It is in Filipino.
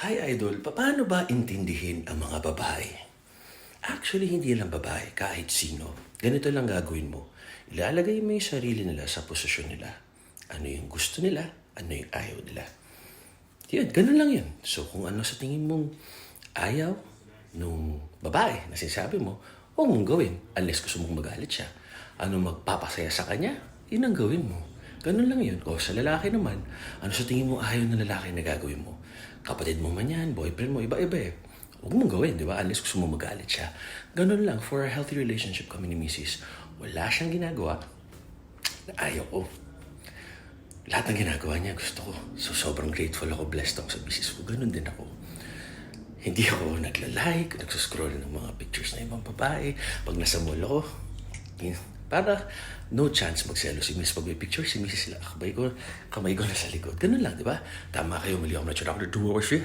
Hi Idol, paano ba intindihin ang mga babae? Actually, hindi lang babae, kahit sino. Ganito lang gagawin mo. Ilalagay mo yung sarili nila sa posisyon nila. Ano yung gusto nila, ano yung ayaw nila. Yun, ganun lang yun. So kung ano sa tingin mong ayaw nung babae na sinasabi mo, huwag mong gawin unless gusto mong magalit siya. Ano magpapasaya sa kanya, yun ang gawin mo. Ganun lang yun. O sa lalaki naman, ano sa tingin mo ayaw ng lalaki na gagawin mo? Kapatid mo man yan, boyfriend mo, iba-iba eh. Huwag mong gawin, di ba? Unless gusto mo magalit siya. Ganun lang, for a healthy relationship kami ni Mrs. Wala siyang ginagawa na ayaw ko. Lahat ng ginagawa niya gusto ko. So sobrang grateful ako, blessed ako sa business ko. Ganun din ako. Hindi ako nagla-like, nagsuscroll ng mga pictures na ibang babae. Pag nasa mall ako, para no chance magselo si Miss pag may picture, si Mrs. sila, kamay ko, kamay ko nasa likod. Ganun lang, di ba? Tama kayo, mali ako na Dr. Two Hours Free.